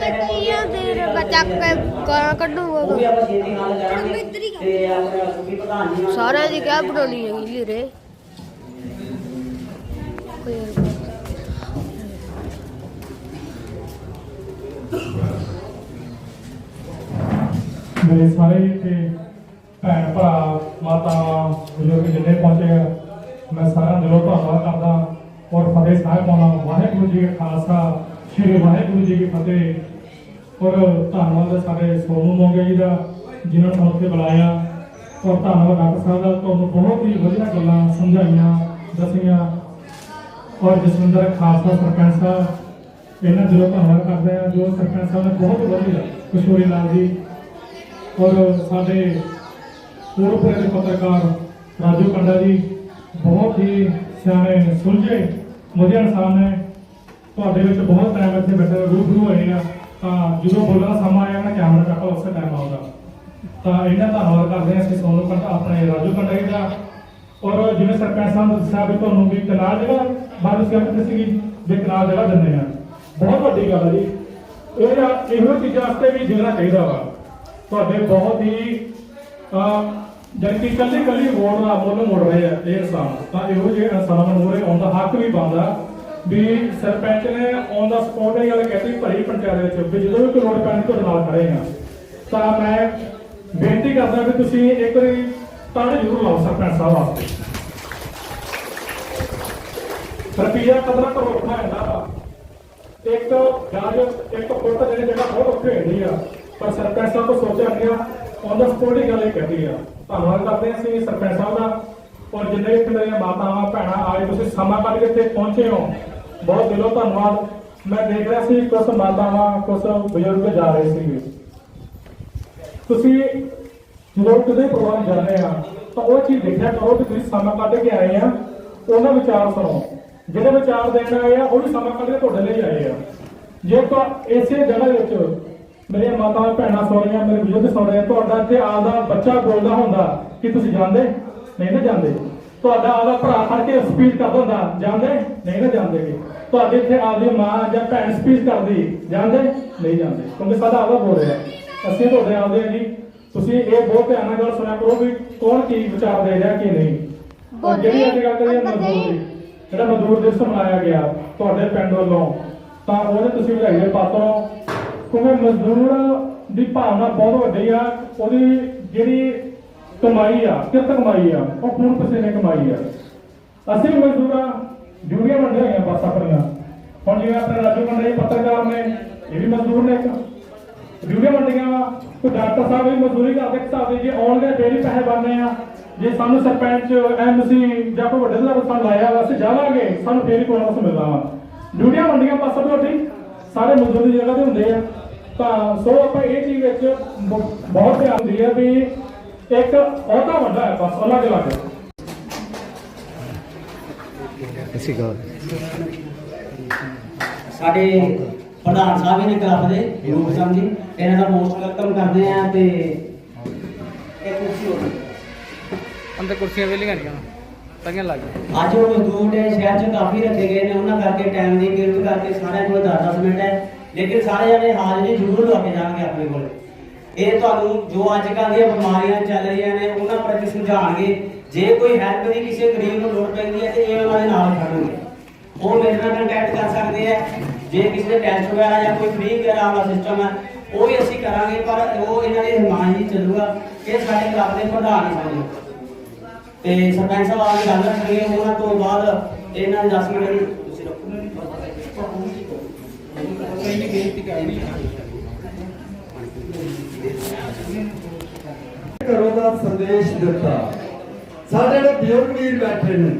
ਕੱਟੀਆਂ ਫਿਰ ਬੱਚਾ ਕੇ ਗਾਲਾਂ ਕੱਢੂਗਾ ਸਾਰਿਆਂ ਦੀ ਕਿਆ ਬਣਾਉਣੀ ਹੈਗੀ ਲੀਰੇ ਕੋਈ ਮੇਰੇ ਸਾਰੇ ਇੱਥੇ ਭੈਣ ਭਰਾ, ਮਾਤਾਵਾਂ, ਬਜ਼ੁਰਗ ਜਿੰਨੇ ਪਹੁੰਚੇ ਆ, ਮੈਂ ਸਾਰਾ ਦਿਲੋਂ ਧੰਨਵਾਦ ਕਰਦਾ। ਔਰ ਫਤਿਹ ਸਾਹਿਬ ਪਾਉਣਾ ਵਾਹਿਗੁਰੂ ਜੀ ਖਾਲਸਾ। ਸ੍ਰੀ ਵਾਹਿਗੁਰੂ ਜੀ ਕੀ ਫਤਿਹ। ਔਰ ਧੰਨਵਾਦ ਸਾਡੇ ਸੋਨੂ ਮੋਗੇ ਜੀ ਦਾ, ਜਿਨ੍ਹਾਂ ਨੇ ਉੱਥੇ ਬੁਲਾਇਆ। ਔਰ ਧੰਨਵਾਦ ਡਾਕਟਰ ਸਾਹਿਬ ਦਾ, ਤੁਹਾਨੂੰ ਬਹੁਤ ਹੀ ਵਧੀਆ ਗੱਲਾਂ ਸਮਝਾਈਆਂ, ਦੱਸੀਆਂ। ਔਰ ਜਸਵਿੰਦਰ ਖਾਲਸਾ ਸਰਪੰਚ ਸਾਹਿਬ, ਇਹਨਾਂ ਦਿਲੋਂ ਧੰਨਵਾਦ ਕਰਦੇ ਆ ਜੋ ਸਰਪੰਚ ਸਾਹਿਬ ਨੇ ਬਹੁਤ ਵਧੀਆ ਕਿਸ਼ੋਰੀ ਲਾਲ ਜੀ। ਔਰ ਸਾਡੇ ਪੂਰਬ ਦੇ ਪੱਤਰਕਾਰ ਰਾਜੂ ਕੰਡਾ ਜੀ, ਬਹੁਤ ਹੀ ਸਿਆਣੇ, ਸੁਲਝੇ, ਵਧੀਆ ਇਨਸਾਨ ਨੇ। ਤੁਹਾਡੇ ਵਿੱਚ ਬਹੁਤ ਟਾਈਮ ਇੱਥੇ ਬੈਠੇ ਰੂਬਰੂ ਹੋਏ ਆ। ਤਾਂ ਜਦੋਂ ਬੋਲਣ ਸਮਾਂ ਆਇਆ ਨਾ ਕੈਮਰਾ ਚੱਕ ਉਸੇ ਟਾਈਮ ਆਉਂਦਾ। ਤਾਂ ਇਹਨਾਂ ਦਾ ਧੰਨਵਾਦ ਕਰਦੇ ਹਾਂ ਅਸੀਂ ਸੋਨੂੰ ਕੰਡਾ ਆਪਣੇ ਰਾਜੂ ਕੰਡਾ ਜੀ ਦਾ। ਔਰ ਜਿਵੇਂ ਸਰਪੰਚ ਸਾਹਿਬ ਦੱਸਿਆ ਵੀ ਤੁਹਾਨੂੰ ਵੀ ਕਨਾਲ ਜਗ੍ਹਾ ਬਾਅਦ ਵਿੱਚ ਕਹਿੰਦੇ ਸੀਗੀ, ਵੀ ਕਨਾਲ ਜਗ੍ਹਾ ਦਿੰਦੇ ਆ ਬਹੁਤ ਵੱਡੀ ਗੱਲ ਹੈ ਜੀ। ਇਹ ਇਹੋ ਚੀਜ਼ਾਂ ਵਾਸਤੇ ਵੀ ਜਿਗਣਾ ਚਾਹੀਦਾ ਵਾ। ਤੁਹਾਡੇ ਬਹੁਤ ਹੀ ਜਦ ਕਿ ਕੱਲੀ ਕੱਲੀ ਵੋਟ ਦਾ ਮੁੱਲ ਮੋੜ ਰਹੇ ਆ, ਇਹ ਇਨਸਾਨ। ਤਾਂ ਇਹੋ ਜਿਹੇ ਇਨਸਾਨ ਨੂੰ ਮੂਹਰੇ ਆਉਣ ਦਾ ਹੱਕ ਵੀ ਬਣਦਾ। ਵੀ ਸਰਪੰਚ ਨੇ ਔਨ ਦਾ ਸਪੋਰਟ ਇਹ ਗੱਲ ਕਹਿਤੀ ਭਰੀ ਪੰਚਾਇਤ ਵਿੱਚ ਵੀ ਜਦੋਂ ਵੀ ਕੋਈ ਲੋੜ ਪੈਣੀ ਤੁਹਾਡੇ ਨਾਲ ਖੜੇ ਤਾਂ ਮੈਂ ਬੇਨਤੀ ਕਰਦਾ ਵੀ ਤੁਸੀਂ ਇੱਕ ਵਾਰੀ ਤਾੜੀ ਜ਼ਰੂਰ ਲਾਓ ਸਰਪੰਚ ਸਾਹਿਬ ਵਾਸਤੇ। ਰੁਪਈਆ 15 ਕਰੋੜ ਰੁਪਏ ਹੁੰਦਾ ਵਾ। ਇੱਕ ਗਾਜ ਇੱਕ ਫੁੱਟ ਜਿਹੜੇ ਜਗ੍ਹਾ ਬਹੁਤ ਔਖੀ ਹੁੰਦੀ ਆ। ਪਰ ਸਰਪੰਚ ਸਾਹਿਬ ਤੋਂ ਸੋਚਿਆ ਗਿਆ ਔਨ ਦਾ ਸਪੋਰਟ ਇਹ ਗੱਲ ਇਹ ਕਹਿੰਦੀ ਆ। ਧੰਨਵਾਦ ਕਰਦੇ ਹਾਂ ਅਸੀਂ ਸਰਪੰਚ ਸਾਹਿਬ ਦਾ। ਔਰ ਜਿੰਨੇ ਵੀ ਮੇਰੀਆਂ ਮਾਤਾਵਾਂ ਭੈਣਾਂ ਆਏ ਤੁਸੀਂ ਸਮਾਂ ਕੱਢ ਕੇ ਇੱਥੇ ਪਹੁੰਚੇ ਹੋ। ਬਹੁਤ ਦਿਲੋਂ ਧੰਨਵਾਦ। ਮੈਂ ਦੇਖ ਰਿਹਾ ਸੀ ਕੁਝ ਮਾਤਾਵਾਂ ਕੁਝ ਬਜ਼ੁਰਗ ਜਾ ਰਹੇ ਸੀਗੇ। ਤੁਸੀਂ ਜਦੋਂ ਕਿਤੇ ਪ੍ਰੋਗਰਾਮ ਜਾਂਦੇ ਆ, ਤਾਂ ਉਹ ਚੀਜ਼ ਦੇਖਿਆ ਕਰੋ ਕਿ ਤੁਸੀਂ ਸਮਾਂ ਕੱਢ ਕੇ ਆਏ ਆ। ਉਹਨਾਂ ਵਿਚਾਰ ਸੁਣੋ। ਜਿਹੜੇ ਵਿਚਾਰ ਦੇਣ ਆਏ ਆ, ਉਹ ਵੀ ਸਮਾਂ ਕੱਢ ਕੇ ਤੁਹਾਡੇ ਲਈ ਆਏ ਆ। ਜੇ ਤਾਂ ਇਸੇ ਜਗ੍ਹਾ ਵਿੱਚ ਮੇਰੀਆਂ ਮਾਤਾਵਾਂ ਭੈਣਾਂ ਸੌ ਰਹੀਆਂ, ਮੇਰੇ ਬਜ਼ੁਰਗ ਸੌ ਰਹੇ ਤੁਹਾਡਾ ਇੱਥੇ ਆਪਦਾ ਬੱਚਾ ਬੋਲਦਾ ਹੁੰਦਾ ਕਿ ਤੁਸੀਂ ਜਾਂਦੇ? ਨਹੀਂ ਨਾ ਜਾਂਦੇ। ਤੁਹਾਡਾ ਆਪਦਾ ਭਰਾ ਖੜ ਕੇ ਸਪੀਚ ਕਰਦਾ ਹੁੰਦਾ ਜਾਣਦੇ? ਨਹੀਂ ਨਾ ਜਾਣਦੇ ਤੁਹਾਡੇ ਇੱਥੇ ਆਪਦੀ ਮਾਂ ਜਾਂ ਭੈਣ ਸਪੀਚ ਕਰਦੀ ਜਾਣਦੇ? ਨਹੀਂ ਜਾਣਦੇ। ਕਿਉਂਕਿ ਸਾਡਾ ਆਪਦਾ ਬੋਲ ਰਿਹਾ। ਅਸੀਂ ਤੁਹਾਡੇ ਆਪਦੇ ਆ ਜੀ। ਤੁਸੀਂ ਇਹ ਬਹੁਤ ਧਿਆਨ ਨਾਲ ਗੱਲ ਸੁਣਿਆ ਕਰੋ ਵੀ ਕੌਣ ਕੀ ਵਿਚਾਰ ਦੇ ਰਿਹਾ ਕੀ ਨਹੀਂ। ਜਿਹੜੀ ਅੱਜ ਗੱਲ ਕਰੀਏ ਮਜ਼ਦੂਰ ਜਿਹੜਾ ਮਜ਼ਦੂਰ ਦਿਵਸ ਮਨਾਇਆ ਗਿਆ ਤੁਹਾਡੇ ਪਿੰਡ ਵੱਲੋਂ ਤਾਂ ਉਹਦੇ ਤੁਸੀਂ ਵਧਾਈ ਦੇ ਪਾਤਰ ਹੋ। ਕਿਉਂਕਿ ਮਜ਼ਦੂਰ ਦੀ ਭਾਵਨਾ ਬਹੁਤ ਵੱਡੀ ਆ। ਉਹਦੀ ਜਿਹੜੀ ਕਮਾਈ ਆ ਕਿਰਤ ਕਮਾਈ ਆ? ਉਹ ਖੂਨ ਪਸੀਨੇ ਕਮਾਈ ਆ। ਅਸੀਂ ਵੀ ਮਜ਼ਦੂਰ ਆ ਡਿਊਟੀਆਂ ਵੰਡੀਆਂ ਹੋਈਆਂ ਬਸ ਆਪਣੀਆਂ ਹੁਣ ਜਿਵੇਂ ਆਪਣੇ ਰਾਜੂ ਮੰਡੇ ਪੱਤਰਕਾਰ ਨੇ, ਇਹ ਵੀ ਮਜ਼ਦੂਰ ਨੇ ਇੱਕ। ਡਿਊਟੀਆਂ ਵੰਡੀਆਂ ਵਾ। ਕੋਈ ਡਾਕਟਰ ਸਾਹਿਬ ਵੀ ਮਜ਼ਦੂਰੀ ਕਰਦੇ ਹਿਸਾਬ ਦੇ ਜੇ ਆਉਣਗੇ ਫੇਰ ਹੀ ਪੈਸੇ ਬਣਨੇ ਆ। ਜੇ ਸਾਨੂੰ ਸਰਪੰਚ ਐਮਸੀ ਜਾਂ ਕੋਈ ਵੱਡੇ ਦਾ ਸਾਨੂੰ ਲਾਇਆ ਵਾ, ਅਸੀਂ ਜਾਵਾਂਗੇ। ਸਾਨੂੰ ਫੇਰ ਹੀ ਕੋਈ ਨਾ ਮਿਲਦਾ ਵਾ। ਡਿਊਟੀਆਂ ਵੰਡੀਆਂ ਬਸ ਤੁਹਾਡੀ ਸਾਰੇ ਮਜ਼ਦੂਰ ਦੀ ਜਗ੍ਹਾ ਤੇ ਹੁੰਦੇ ਆ। ਤਾਂ ਸੋ ਆਪਾਂ ਇਹ ਚੀਜ਼ ਵਿੱਚ ਬ- ਬਹੁਤ ਧਿਆਨ ਦਿੰਦੀ ਆ ਵੀ ਇੱਕ ਅਹੁਦਾ ਵੱਡਾ ਹੈ ਬਸ ਅਲੱਗ ਅਲੱਗ ਅਸੀਂ ਗੱਲ ਸਾਡੇ ਪ੍ਰਧਾਨ ਸਾਹਿਬ ਨੇ ਕਲੱਬ ਦੇ ਰੂਪ ਸਿੰਘ ਜੀ ਇਹਨਾਂ ਦਾ ਮੋਸਟ ਵੈਲਕਮ ਕਰਦੇ ਆ ਤੇ ਇਹ ਕੁਰਸੀ ਹੋ ਗਈ ਅੰਦਰ ਕੁਰਸੀਆਂ ਵੇਲੀਆਂ ਨਹੀਂ ਤੰਗੀਆਂ ਲੱਗ ਗਈਆਂ। ਅੱਜ ਉਹ ਮਜ਼ਦੂਰ ਨੇ ਸ਼ਹਿਰ 'ਚ ਕਾਫੀ ਰੱਖੇ ਗਏ ਨੇ ਉਹਨਾਂ ਕਰਕੇ ਟਾਈਮ ਦੀ ਕਿਰਤ ਕਰਕੇ ਸਾਰਿਆਂ ਕੋਲ 10-10 ਮਿੰਟ ਹੈ। ਲੇਕਿਨ ਸਾਰੇ ਜਣੇ ਹਾਜ਼ਰੀ ਜ਼ਰੂਰ ਲਾ ਕੇ ਜਾਣਗੇ ਆਪਣੇ ਕੋਲ। ਇਹ ਤੁਹਾਨੂੰ ਜੋ ਅੱਜ ਕੱਲ੍ਹ ਦੀਆਂ ਬਿਮਾਰੀਆਂ ਚੱਲ ਰਹੀਆਂ ਨੇ, ਉਹਨਾਂ ਪ੍ਰਤੀ ਸਮਝਾਣਗੇ ਜੇ ਕੋਈ ਹੈਲਪ ਦੀ ਕਿਸੇ ਗਰੀਬ ਨੂੰ ਲੋੜ ਪੈਂਦੀ ਹੈ, ਤੇ ਇਹ ਉਹਨਾਂ ਦੇ ਨਾਲ ਖੜਨਗੇ ਉਹ ਮੇਰੇ ਨਾਲ ਕੰਟੈਕਟ ਕਰ ਸਕਦੇ ਆ ਜੇ ਕਿਸੇ ਦੇ ਟੈਸਟ ਵਗੈਰਾ ਜਾਂ ਕੋਈ ਫ੍ਰੀ ਵਗੈਰਾ ਵਾਲਾ ਸਿਸਟਮ ਹੈ, ਉਹ ਵੀ ਅਸੀਂ ਕਰਾਂਗੇ, ਪਰ ਉਹ ਇਹਨਾਂ ਦੇ ਹਿਮਾਨ ਹੀ ਚੱਲੂਗਾ। ਇਹ ਸਾਡੇ ਕਲੱਬ ਦੇ ਪ੍ਰਧਾਨ ਹੀ ਤੇ ਸਰਪੰਚ ਸਾਹਿਬ ਆ ਕੇ ਗੱਲ ਰੱਖਣਗੇ, ਉਹਨਾਂ ਤੋਂ ਬਾਅਦ ਇਹਨਾਂ ਦੇ 10 ਮਿੰਟ ਤੁਸੀਂ ਕਰੋ ਦਾ ਦਿੱਤਾ। ਸਾਡੇ ਜਿਹੜੇ ਬਜ਼ੁਰਗ ਵੀਰ ਬੈਠੇ ਨੇ,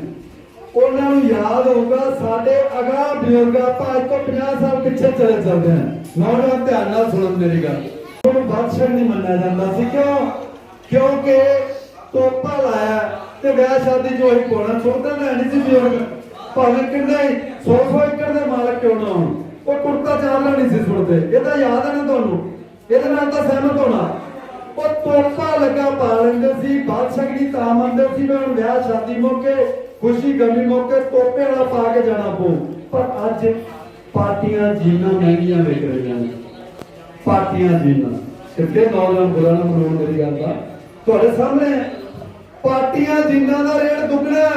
ਉਹਨਾਂ ਨੂੰ ਯਾਦ ਹੋਊਗਾ, ਸਾਡੇ ਅਗਾਹ ਬਜ਼ੁਰਗ ਆਪਾਂ ਅੱਜ ਤੋਂ 50 ਸਾਲ ਪਿੱਛੇ ਚਲੇ ਜਾਂਦੇ ਹਾਂ। ਨੌਜਵਾਨ ਧਿਆਨ ਨਾਲ ਸੁਣਨ ਮੇਰੀ ਗੱਲ। ਉਹਨੂੰ ਬਾਦਸ਼ਾਹ ਨਹੀਂ ਮੰਨਿਆ ਜਾਂਦਾ ਸੀ। ਕਿਉਂ? ਕਿਉਂਕਿ ਤੋਪਾ ਲਾਇਆ ਤੇ ਵਿਆਹ ਸ਼ਾਦੀ ਜੋ ਹੀ ਕੋਣਾ ਛੋਟਾ ਲੈਣੀ ਸੀ ਬਜ਼ੁਰਗ। ਭਾਵੇਂ ਕਿੰਨੇ 100 100 ਏਕੜ ਦੇ ਮਾਲਕ ਕਿਉਂ ਨਾ ਹੋਣ। ਉਹ ਕੁੜਤਾ ਚਾਰ ਲੈਣੀ ਸੀ ਸੁਣਦੇ। ਇਹ ਤਾਂ ਯਾਦ ਹੈ ਨਾ ਤੁਹਾਨੂੰ? ਇਹਦੇ ਨਾਲ ਤਾਂ ਸਹਿਮਤ ਹੋਣਾ। ਉਹ ਤੋਪਾ ਲੱਗਾ ਪਾ ਲੈਂਦੇ ਸੀ ਬਾਦਸ਼ਾਹ ਦੀ ਤਾਂ ਮੰਨਦੇ ਸੀ ਵੀ ਹੁਣ ਵਿਆਹ ਸ਼ਾਦੀ ਮੌਕੇ, ਖੁਸ਼ੀ ਗਮੀ ਮੌਕੇ ਤੋਪੇ ਵਾਲਾ ਪਾ ਕੇ ਜਾਣਾ ਪਊ। ਪਰ ਅੱਜ ਪਾਰਟੀਆਂ ਜੀਨਾਂ ਮਹਿੰਗੀਆਂ ਵਿਕ ਰਹੀਆਂ ਨੇ। ਪਾਰਟੀਆਂ ਜੀਣਾ ਕਿਤੇ ਨੌਜਵਾਨ ਬੁਰਾ ਨਾ ਮੇਰੀ ਗੱਲ ਦਾ। ਤੁਹਾਡੇ ਸਾਹਮਣੇ ਹੈ। ਪਾਰਟੀਆਂ ਜੀਨਾਂ ਦਾ ਰੇਟ ਦੁੱਗਣਾ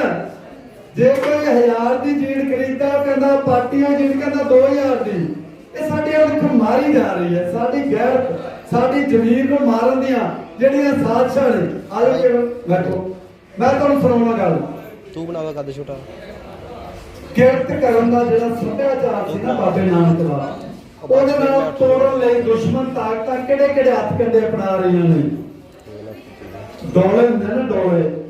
ਜੇ ਕੋਈ 1000 ਦੀ ਜੀਨ ਖਰੀਦਦਾ, ਕਹਿੰਦਾ ਪਾਰਟੀਆਂ ਜੀਨ ਕਹਿੰਦਾ 2000 ਦੀ। ਇਹ ਸਾਡੀ ਅਣਖ ਮਾਰੀ ਜਾ ਰਹੀ ਹੈ, ਸਾਡੀ ਗੈਰ ਸਾਡੀ ਜ਼ਮੀਰ ਨੂੰ ਮਾਰਨ ਦੀਆਂ ਜਿਹੜੀਆਂ ਸਾਜ਼ਿਸ਼ਾਂ ਨੇ ਆਜੋ ਕਿ ਬੈਠੋ। ਮੈਂ ਤੁਹਾਨੂੰ ਸੁਣਾਉਣਾ ਗੱਲ। ਤੂੰ ਬਣਾਵਾ ਕੱਦ ਛੋਟਾ। ਕਿਰਤ ਕਰਨ ਦਾ ਜਿਹੜਾ ਸੱਭਿਆਚਾਰ ਸੀ ਨਾ ਬਾਬੇ ਨਾਨਕ ਦਾ ਉਹਦੇ ਨਾਲ ਤੋੜਨ ਲਈ ਦੁਸ਼ਮਣ ਤਾਕਤਾਂ ਕਿਹੜੇ ਕਿਹੜੇ ਹੱਥ ਕੰਡੇ ਅਪਣਾ ਰਹੀਆਂ ਨੇ? ਡੋਲੇ ਹੁੰਦੇ ਨੇ ਡੋਲੇ।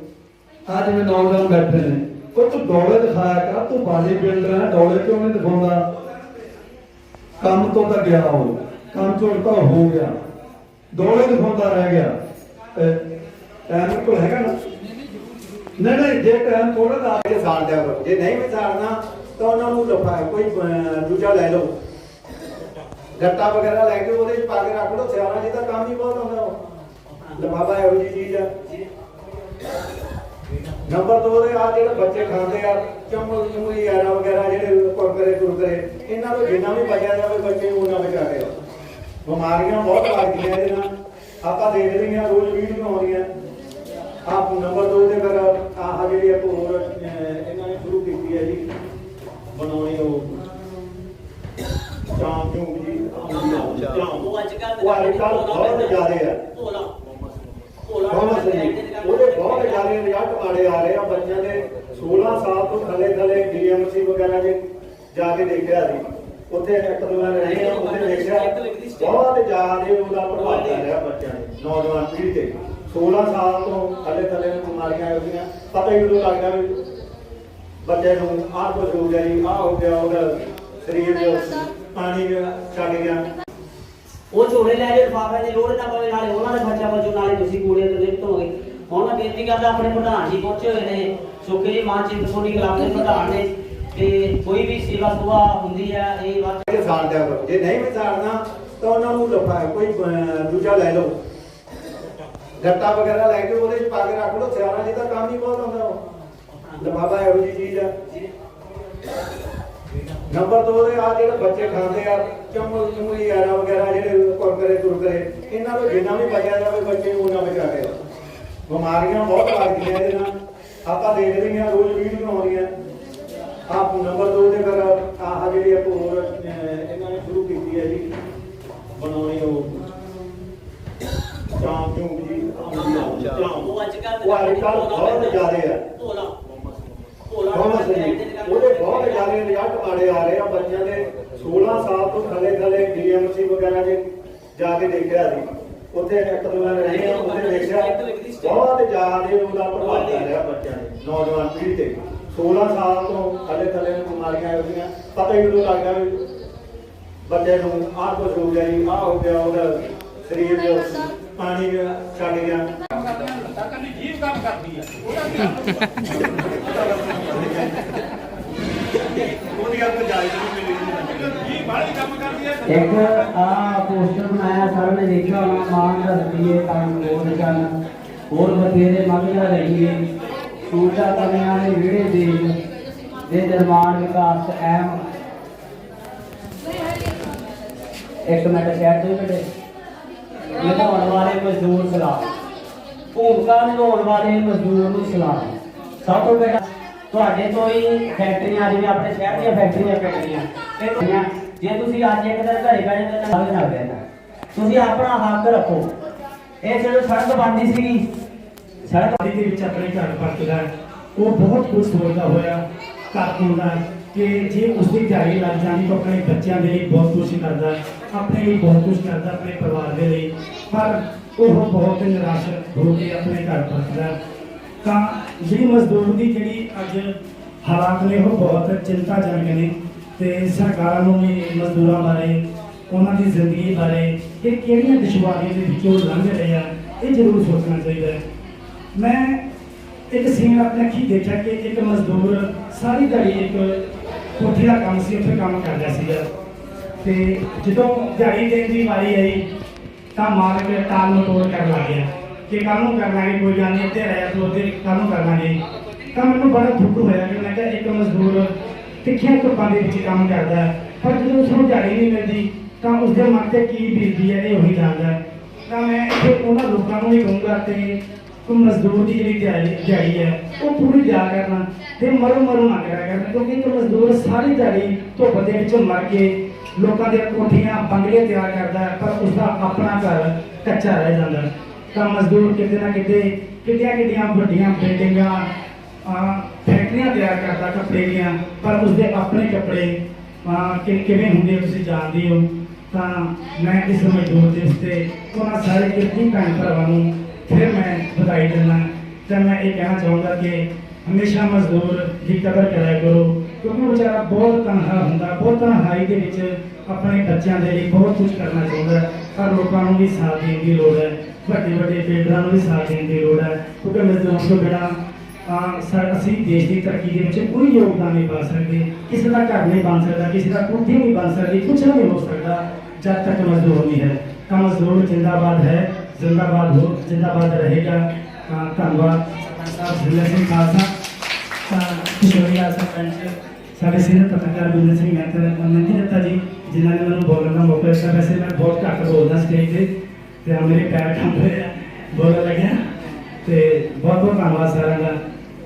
ਆ ਜਿਵੇਂ ਨੌਜਵਾਨ ਬੈਠੇ ਨੇ। ਉਹ ਤੂੰ ਡੋਲੇ ਦਿਖਾਇਆ ਕਰ ਤੂੰ ਬਾਡੀ ਬਿਲਡਰ ਹੈ ਡੋਲੇ ਕਿਉਂ ਨਹੀਂ ਦਿਖਾਉਂਦਾ? ਕੰਮ ਤੋਂ ਤਾਂ ਗਿਆ ਉਹ। ਕੰਮ ਤੋਂ ਤਾਂ ਹੋ ਗਿਆ। ਡੋਲੇ ਦਿਖਾਉਂਦਾ ਰਹਿ ਗਿਆ। ਟਾਈਮ ਕੋਲ ਹੈਗਾ ਨਾ। ਨਹੀਂ ਨਹੀਂ, ਜੇ ਟਾਈਮ ਥੋੜਾ ਦਾ ਇਹ ਸਾੜ ਦਿਆ ਕਰੋ ਜੇ ਨਹੀਂ ਵੀ ਤਾਂ ਉਹਨਾਂ ਨੂੰ ਲਫਾ, ਕੋਈ ਦੂਜਾ ਲੈ ਲਓ। ਗੱਟਾ ਵਗੈਰਾ ਲੈ ਕੇ ਉਹਦੇ ਚ ਪਾ ਕੇ ਰੱਖ ਲਓ। ਸਿਆਣਾ ਜੀ ਦਾ ਕੰਮ ਹੀ ਬਹੁਤ ਹੁੰਦਾ ਉਹ। ਲਫਾਫਾ ਇਹੋ ਜਿਹੀ ਚੀਜ਼ ਆ। ਨੰਬਰ 2 ਦੇ ਆ ਜਿਹੜੇ ਬੱਚੇ ਖਾਂਦੇ ਆ ਚਮਲ ਚਮੂਲੀ ਆਰਾ ਵਗੈਰਾ ਜਿਹੜੇ ਕੁਰਕਰੇ ਕੁਰਕਰੇ ਇਹਨਾਂ ਤੋਂ ਜਿੰਨਾ ਵੀ ਬਚਿਆ ਜਾਵੇ, ਬੱਚੇ ਨੂੰ ਉਹਨਾਂ ਬਚਾ ਕੇ ਬਿਮਾਰੀਆਂ ਬਹੁਤ ਲੱਗਦੀਆਂ ਇਹਦੇ ਨਾਲ। ਆਪਾਂ ਦੇਖਦੇ ਹਾਂ ਰੋਜ਼ ਵੀਡੀਓ ਆਉਂਦੀਆਂ ਆਪ ਨੰਬਰ 2 ਤੇ ਫਿਰ ਆਹ ਜਿਹੜੀ ਇੱਕ ਹੋਰ ਇਹਨਾਂ ਨੇ ਸ਼ੁਰੂ ਕੀਤੀ ਹੈ ਜੀ। ਬਣਾਉਣੀ ਉਹ। ਚਾਂਪ ਚੂੰਪ ਜੀ। ਚਾਂਪ ਉਹ ਅੱਜ ਕੱਲ੍ਹ ਉਹ ਅੱਜ ਕੱਲ੍ਹ ਬਹੁਤ ਜ਼ਿਆਦੇ ਆ। ਭੋਲਾ ਭੋਲਾ ਉਹਦੇ ਬਹੁਤ ਜ਼ਿਆਦੇ ਰਿਜ਼ਲਟ ਮਾੜੇ ਆ ਰਹੇ ਆ। ਬੱਚਿਆਂ ਦੇ 16 ਸਾਲ ਤੋਂ ਥੱਲੇ ਥੱਲੇ ਡੀਐਮਸੀ ਵਗੈਰਾ ਦੇ ਜਾ ਕੇ ਦੇਖਿਆ ਸੀ। ਉੱਥੇ ਇੱਕ ਦੋ ਵਾਰ ਰਹੇ ਆ ਉੱਥੇ ਦੇਖਿਆ। ਬਹੁਤ ਜ਼ਿਆਦੇ ਉਹਦਾ ਪ੍ਰਭਾਵ ਪੈ ਰਿਹਾ। ਬੱਚਿਆਂ ਦੇ। ਨੌਜਵਾਨ ਪੀੜ੍ਹੀ ਤੇ। 16 ਸਾਲ ਤੋਂ ਥੱਲੇ ਥੱਲੇ ਨੂੰ ਬਿਮਾਰੀਆਂ ਆ ਗਈਆਂ ਪਤਾ ਹੀ ਉਦੋਂ ਲੱਗਦਾ ਵੀ ਬੱਚੇ ਨੂੰ ਆਹ ਕੁਝ ਹੋ ਗਿਆ ਜੀ ਆਹ ਹੋ ਗਿਆ ਉਹਦਾ ਸਰੀਰ ਦੇ ਪਾਣੀ ਛੱਡ ਗਿਆ। ਉਹ ਝੋਲੇ ਲੈ ਕੇ ਲਿਫਾਫੇ ਦੀ ਲੋੜ ਨਾ ਪਵੇ ਨਾਲੇ ਉਹਨਾਂ ਦੇ ਖਰਚਾ ਬਚੋ ਨਾਲੇ ਤੁਸੀਂ ਕੂੜੇ ਤੋਂ ਨਿਕਟ ਹੋਗੇ। ਹੁਣ ਮੈਂ ਬੇਨਤੀ ਕਰਦਾ ਆਪਣੇ ਪ੍ਰਧਾਨ ਜੀ ਪਹੁੰਚੇ ਹੋਏ ਨੇ। ਸੁਖੀ ਜੀ ਮਾਨ ਚਿੰਤਪੁਰਨੀ ਕਲੱਬ ਦੇ ਪ੍ਰਧਾਨ ਨੇ। ਤੇ ਕੋਈ ਵੀ ਸੇਵਾ ਸੁਭਾ ਹੁੰਦੀ ਹੈ, ਇਹ ਵੱਧ ਇਹ ਸਾੜ ਦਿਆ ਕਰੋ ਜੇ ਨਹੀਂ ਵੀ ਤਾਂ ਉਹਨਾਂ ਨੂੰ ਲਫਾ, ਕੋਈ ਦੂਜਾ ਲੈ ਲਓ। ਗੱਟਾ ਵਗੈਰਾ ਲੈ ਕੇ ਉਹਦੇ ਚ ਪਾ ਕੇ ਰੱਖ ਲਓ, ਸਿਆਣਾ ਜੀ ਦਾ ਕੰਮ ਹੀ ਬਹੁਤ ਹੁੰਦਾ ਉਹ। ਲਫਾਫਾ ਇਹੋ ਜਿਹੀ ਚੀਜ਼ ਆ। ਨੰਬਰ 2 ਦੇ ਆ ਜਿਹੜੇ ਬੱਚੇ ਖਾਂਦੇ ਆ ਚਮਲ ਚਮੂਲੀ ਆਰਾ ਵਗੈਰਾ ਜਿਹੜੇ ਕੁਰਕਰੇ ਕੁਰਕਰੇ ਇਹਨਾਂ ਤੋਂ ਜਿੰਨਾ ਵੀ ਬਚਿਆ ਜਾਵੇ, ਬੱਚੇ ਨੂੰ ਉਹਨਾਂ ਬਚਾ ਬਿਮਾਰੀਆਂ ਬਹੁਤ ਲੱਗਦੀਆਂ ਇਹਦੇ ਨਾਲ। ਆਪਾਂ ਦੇਖਦੇ ਹਾਂ ਰੋਜ਼ ਵੀਡੀਓ ਆਉਂਦੀਆਂ ਆਪ ਨੰਬਰ 2 ਤੇ ਫਿਰ ਆਹ ਜਿਹੜੀ ਇੱਕ ਹੋਰ ਇਹਨਾਂ ਨੇ ਸ਼ੁਰੂ ਕੀਤੀ ਹੈ ਜੀ ਬਣਾਉਣੀ ਉਹ। ਚਾਂਪ ਚੂੰਪ ਜੀ ਉਹ ਅੱਜ ਕੱਲ੍ਹ ਉਹ ਅੱਜ ਬਹੁਤ ਜ਼ਿਆਦੇ ਆ। ਭੋਲਾ। ਭੋਲਾ ਬਹੁਤ ਉਹਦੇ ਜ਼ਿਆਦੇ ਰਿਜ਼ਲਟ ਮਾੜੇ ਆ ਰਹੇ ਆ ਬੱਚਿਆਂ ਦੇ। 16 ਸਾਲ ਤੋਂ ਥੱਲੇ ਥੱਲੇ ਡੀਐਮਸੀ ਵਗੈਰਾ ਦੇ ਜਾ ਕੇ ਦੇਖਿਆ ਸੀ। ਉੱਥੇ ਇੱਕ ਦੋ ਵਾਰ ਰਹੇ ਆ ਉੱਥੇ ਦੇਖਿਆ। ਬਹੁਤ ਜ਼ਿਆਦੇ ਉਹਦਾ ਪ੍ਰਭਾਵ ਪੈ ਰਿਹਾ ਬੱਚਿਆਂ ਦੇ ਨੌਜਵਾਨ ਪੀੜ੍ਹੀ ਤੇ। 16 ਸਾਲ ਤੋਂ ਥੱਲੇ ਥੱਲੇ ਨੂੰ ਬਿਮਾਰੀਆਂ ਆ ਪਤਾ ਹੀ ਉਦੋਂ ਲੱਗਦਾ ਵੀ ਬੱਚੇ ਨੂੰ ਆਹ ਕੁਝ ਹੋ ਗਿਆ ਜੀ, ਆਹ ਹੋ ਗਿਆ, ਉਹਦਾ ਸਰੀਰ ਦੇ ਪਾਣੀ ਛੱਡ ਗਿਆ। ਉਹਦੀ ਗੱਲ ਤੋਂ ਜਾਇਜ਼ ਨਹੀਂ ਮਿਲੀ ਇੱਕ ਆ ਪੋਸਟਰ ਬਣਾਇਆ ਸਰ ਨੇ ਦੇਖਿਆ ਹੋਣਾ ਦਾ ਰਤੀਏ ਕੰਮ ਹੋਰ ਚੱਲ ਹੋਰ ਬਥੇਰੇ ਮੰਗਦਾ ਰਹੀਏ ਸੂਚਾ ਕਮਿਆਂ ਦੇ ਵਿੜੇ ਦੇ ਦੇ ਨਿਰਮਾਣ ਵਿਕਾਸ ਐਮ ਇੱਕ ਮਿੰਟ ਸ਼ਹਿਰ ਦੇ ਬੇਟੇ ਨਿਭਾਉਣ ਵਾਲੇ ਮਜ਼ਦੂਰ ਸਲਾਮ ਭੂਮਿਕਾ ਨਿਭਾਉਣ ਵਾਲੇ ਮਜ਼ਦੂਰ ਨੂੰ ਸਲਾਮ ਸਭ ਤੋਂ ਪਹਿਲਾਂ ਤੁਹਾਡੇ ਤੋਂ ਹੀ ਫੈਕਟਰੀਆਂ, ਜਿਵੇਂ ਆਪਣੇ ਸ਼ਹਿਰ ਦੀਆਂ ਫੈਕਟਰੀਆਂ ਫੈਕਟਰੀਆਂ ਜੇ ਤੁਸੀਂ ਅੱਜ ਇੱਕ ਦਿਨ ਘਰੇ ਬੈਠੇ ਤਾਂ ਨਾਲ ਨਾ ਬੈਠਣਾ ਤੁਸੀਂ ਆਪਣਾ ਹੱਕ ਰੱਖੋ। ਇਹ ਜਦੋਂ ਸੜਕ ਬਣਦੀ ਸੀ ਸੜਕ ਦੇ ਵਿੱਚ ਆਪਣੇ ਘਰ ਪਰਤਦਾ ਉਹ ਬਹੁਤ ਕੁਝ ਸੋਚਦਾ ਹੋਇਆ ਘਰ ਹੁੰਦਾ ਕਿ ਜੇ ਉਸ ਦੀ ਦਿਹਾੜੀ ਲੱਗ ਜਾਂਦੀ ਤਾਂ ਆਪਣੇ ਬੱਚਿਆਂ ਦੇ ਲਈ ਬਹੁਤ ਕੁਝ ਕਰਦਾ, ਆਪਣੇ ਲਈ ਬਹੁਤ ਕੁਝ ਕਰਦਾ, ਆਪਣੇ ਪਰਿਵਾਰ ਦੇ ਲਈ। ਪਰ ਉਹ ਬਹੁਤ ਨਿਰਾਸ਼ ਹੋ ਕੇ ਆਪਣੇ ਘਰ ਪਰਤਦਾ। ਤਾਂ ਜਿਹੜੀ ਮਜ਼ਦੂਰ ਦੀ ਜਿਹੜੀ ਅੱਜ ਹਾਲਾਤ ਨੇ, ਉਹ ਬਹੁਤ ਚਿੰਤਾਜਨਕ ਨੇ ਤੇ ਸਰਕਾਰਾਂ ਨੂੰ ਵੀ ਮਜ਼ਦੂਰਾਂ ਬਾਰੇ, ਉਹਨਾਂ ਦੀ ਜ਼ਿੰਦਗੀ ਬਾਰੇ ਇਹ ਕਿਹੜੀਆਂ ਦੁਸ਼ਵਾਰੀਆਂ ਦੇ ਵਿੱਚੋਂ ਲੰਘ ਰਹੇ ਆ, ਇਹ ਜ਼ਰੂਰ ਸੋਚਣਾ ਚਾਹੀਦਾ ਹੈ। ਮੈਂ ਇੱਕ ਸੀਨ ਆਪਣੇ ਅੱਖੀ ਦੇਖਿਆ ਕਿ ਇੱਕ ਮਜ਼ਦੂਰ ਸਾਰੀ ਦਿਹਾੜੀ ਇੱਕ ਕੋਠੀ ਦਾ ਕੰਮ ਸੀ ਉੱਥੇ ਕੰਮ ਕਰਦਾ ਸੀਗਾ। ਤੇ ਜਦੋਂ ਦਿਹਾੜੀ ਦੇਣ ਦੀ ਵਾਰੀ ਆਈ ਤਾਂ ਮਾਲਕ ਟਾਲ ਮਟੋਲ ਕਰਨ ਲੱਗ ਗਿਆ ਕਿ ਕੱਲ ਨੂੰ ਕਰ ਲਾਂਗੇ ਕੋਈ ਗੱਲ ਨਹੀਂ ਇੱਥੇ ਰਹਿਆ ਤੂੰ ਉਹਦੇ ਕੱਲ ਨੂੰ ਕਰ ਲਾਂਗੇ ਤਾਂ ਮੈਨੂੰ ਬੜਾ ਦੁੱਖ ਹੋਇਆ ਕਿ ਮੈਂ ਕਿਹਾ ਇੱਕ ਮਜ਼ਦੂਰ ਤਿੱਖੀਆਂ ਧੁੱਪਾਂ ਦੇ ਵਿੱਚ ਕੰਮ ਕਰਦਾ ਹੈ, ਪਰ ਜਦੋਂ ਉਸ ਨੂੰ ਦਿਹਾੜੀ ਨਹੀਂ ਮਿਲਦੀ ਤਾਂ ਉਸਦੇ ਮਨ ਤੇ ਕੀ ਬੀਤਦੀ ਹੈ ਇਹ ਉਹੀ ਜਾਣਦਾ ਤਾਂ ਮੈਂ ਇੱਥੇ ਉਹਨਾਂ ਲੋਕਾਂ ਨੂੰ ਵੀ ਕਹੂੰਗਾ ਤੇ ਕੋਈ ਮਜ਼ਦੂਰ ਦੀ ਜਿਹੜੀ ਦਿਹਾੜੀ ਦਿਹਾੜੀ ਹੈ, ਉਹ ਪੂਰੀ ਦਿਆ ਕਰਨਾ ਤੇ ਮਰੋ ਮਰੋ ਨਾ ਕਰਿਆ ਕਰਨਾ, ਕਿਉਂਕਿ ਇੱਕ ਮਜ਼ਦੂਰ ਸਾਰੀ ਦਿਹਾੜੀ ਧੁੱਪ ਦੇ ਵਿੱਚ ਮਰ ਕੇ ਲੋਕਾਂ ਦੀਆਂ ਕੋਠੀਆਂ, ਬੰਗਲੇ ਤਿਆਰ ਕਰਦਾ ਹੈ, ਪਰ ਉਸਦਾ ਆਪਣਾ ਘਰ ਕੱਚਾ ਰਹਿ ਜਾਂਦਾ ਤਾਂ ਮਜ਼ਦੂਰ ਕਿਤੇ ਨਾ ਕਿਤੇ ਕਿੱਡੀਆਂ ਕਿੱਡੀਆਂ ਵੱਡੀਆਂ ਬਿਲਡਿੰਗਾਂ ਫੈਕਟਰੀਆਂ ਤਿਆਰ ਕਰਦਾ, ਕੱਪੜੇ ਦੀਆਂ, ਪਰ ਉਸਦੇ ਆਪਣੇ ਕੱਪੜੇ ਕਿ ਕਿਵੇਂ ਹੁੰਦੇ ਆ ਤੁਸੀਂ ਜਾਣਦੇ ਹੋ? ਤਾਂ ਮੈਂ ਇਸ ਮਜ਼ਦੂਰ ਦੇ ਉੱਤੇ ਉਹਨਾਂ ਸਾਰੇ ਕਿਰਤੀ ਭੈਣ ਭਰਾਵਾਂ ਨੂੰ ਫਿਰ ਮੈਂ ਵਧਾਈ ਦਿੰਦਾ ਤੇ ਮੈਂ ਇਹ ਕਹਿਣਾ ਚਾਹੁੰਦਾ ਕਿ ਹਮੇਸ਼ਾ ਮਜ਼ਦੂਰ ਦੀ ਕਦਰ ਕਰਿਆ ਕਰੋ ਕਿਉਂਕਿ ਉਹ ਵਿਚਾਰਾ ਬਹੁਤ ਤਨਹਾ ਹੁੰਦਾ ਬਹੁਤ ਤਨਹਾਈ ਦੇ ਵਿੱਚ ਆਪਣੇ ਬੱਚਿਆਂ ਦੇ ਲਈ ਬਹੁਤ ਕੁਝ ਕਰਨਾ ਚਾਹੁੰਦਾ ਹੈ, ਪਰ ਲੋਕਾਂ ਨੂੰ ਵੀ ਸਾਥ ਦੇਣ ਦੀ ਲੋੜ ਹੈ ਵੱਡੇ ਵੱਡੇ ਲੀਡਰਾਂ ਨੂੰ ਵੀ ਸਾਥ ਦੇਣ ਦੀ ਲੋੜ ਹੈ। ਕਿਉਂਕਿ ਮਜ਼ਦੂਰ ਤੋਂ ਬਿਨਾਂ ਅਹ ਸਾ- ਅਸੀਂ ਦੇਸ਼ ਦੀ ਤਰੱਕੀ ਦੇ ਵਿੱਚ ਕੋਈ ਯੋਗਦਾਨ ਨਹੀਂ ਪਾ ਸਕਦੇ। ਕਿਸੇ ਦਾ ਘਰ ਨਹੀਂ ਬਣ ਸਕਦਾ ਕਿਸੇ ਦਾ ਕੁੱਤੀ ਨਹੀਂ ਬਣ ਸਕਦੀ ਕੁਝ ਨਹੀਂ ਹੋ ਸਕਦਾ ਜਦ ਤੱਕ ਮਜ਼ਦੂਰ ਨਹੀਂ ਹੈ। ਤਾਂ ਮਜ਼ਦੂਰ ਜਿੰਦਾਬਾਦ ਹੋ ਜਿੰਦਾਬਾਦ ਰਹੇਗਾ। ਧੰਨਵਾਦ। ਸਾਹਿਬ ਜ਼ਿਲ੍ਹਾ ਸਿੰਘ ਖਾਲਸਾ, ਤਾਂ ਸਰਪੰਚ ਸਾਡੇ ਸੀਨੀਅਰ ਪੱਤਰਕਾਰ ਬਿੰਦਰ ਸਿੰਘ ਮਹਿਤਾ ਅਮਨਜੀ ਦਿੱਤਾ ਜੀ, ਜਿਨ੍ਹਾਂ ਨੇ ਮੈਨੂੰ ਬੋਲਣ ਦਾ ਮੌਕਾ ਦਿੱਤਾ। ਵੈਸੇ ਮੈਂ ਬਹੁਤ ਘੱਟ ਬੋਲਦਾ ਸਟੇਜ ਤੇ ਤੇ ਮੇਰੇ ਪੈਰ ਕੰਬ ਰਹੇ ਆ, ਬੋਲਣ ਲੱਗਿਆ। ਤੇ ਬਹੁਤ ਬਹੁਤ ਧੰਨਵਾਦ ਸਾਰਿਆਂ ਦਾ।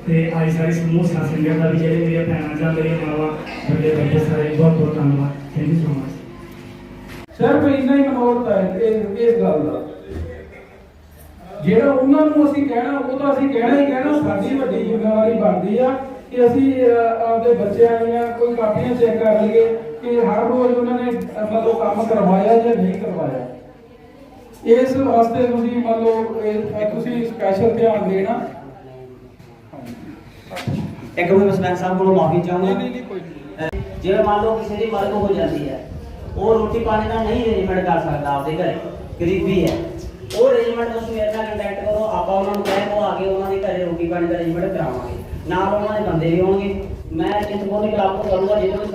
ਤੇ ਆਈ ਸਾਰੀ ਸਮੂਹ ਸਾਥੀਆਂ ਦਾ ਵੀ ਜਿਹੜੇ ਮੇਰੀਆਂ ਭੈਣਾਂ ਜਾਂ ਮੇਰੀਆਂ ਮਾਵਾਂ, ਵੱਡੇ ਵੱਡੇ ਸਾਰੇ ਬਹੁਤ ਬਹੁਤ ਧੰਨਵਾਦ। ਥੈਂਕ ਯੂ ਸੋ ਮਚ ਸਿਰਫ ਇੰਨਾ ਹੀ ਮਨੋਰਥ ਹੈ ਇਸ ਗੱਲ ਦਾ। ਜਿਹੜਾ ਉਹਨਾਂ ਨੂੰ ਅਸੀਂ ਕਹਿਣਾ ਉਹ ਤਾਂ ਅਸੀਂ ਕਹਿਣਾ ਹੀ ਕਹਿਣਾ ਸਾਡੀ ਵੱਡੀ ਜ਼ਿੰਮੇਵਾਰੀ ਬਣਦੀ ਆ ਕਿ ਅਸੀਂ ਆਪਦੇ ਬੱਚਿਆਂ ਦੀਆਂ ਕੋਈ ਕਾਪੀਆਂ ਚੈੱਕ ਕਰ ਲਈਏ ਕਿ ਹਰ ਰੋਜ਼ ਉਹਨਾਂ ਨੇ ਮਤਲਬ ਕੰਮ ਕਰਵਾਇਆ ਜਾਂ ਨਹੀਂ ਕਰਵਾਇਆ। ਇਸ ਵਾਸਤੇ ਤੁਸੀਂ ਮੰਨ ਲਓ ਤੁਸੀਂ ਸਪੈਸ਼ਲ ਧਿਆਨ ਦੇਣਾ। ਇੱਕ ਮੈਂ ਸਰਪੰਚ ਸਾਹਿਬ ਕੋਲੋਂ ਮਾਫੀ ਚਾਹੁੰਦਾ। ਨਹੀਂ ਨਹੀਂ ਕੋਈ ਨਹੀਂ। ਜਿਵੇਂ ਮੰਨ ਲਓ ਕਿਸੇ ਦੀ ਮਰਗ ਹੋ ਜਾਂਦੀ ਹੈ ਉਹ ਰੋਟੀ ਪਾਣੀ ਦਾ ਨਹੀਂ ਅਰੇਂਜਮੈਂਟ ਕਰ ਸਕਦਾ ਆਪਦੇ ਘਰੇ ਗਰੀਬੀ ਹੈ। ਉਹ ਅਰੇਂਜਮੈਂਟ ਤੁਸੀਂ ਮੇਰੇ ਨਾਲ ਕੰਟੈਕਟ ਕਰੋ, ਆਪਾਂ ਉਹਨਾਂ ਨੂੰ ਕਹਿ ਉਹ ਆ ਕੇ ਉਹਨਾਂ ਦੇ ਘਰੇ ਰੋਟੀ ਪਾਣੀ ਦਾ ਅਰੇਂਜਮੈਂਟ ਕਰਾਵਾਂਗੇ। ਨਾਲ ਉਹਨਾਂ ਦੇ ਬੰਦੇ ਵੀ ਹੋਣਗੇ। ਮੈਂ ਚਿੰਤਪੁਰਨੀ ਕਲੱਬ ਤੋਂ ਕਰੂੰਗਾ ਜਿਹਦੇ ਵਿੱਚ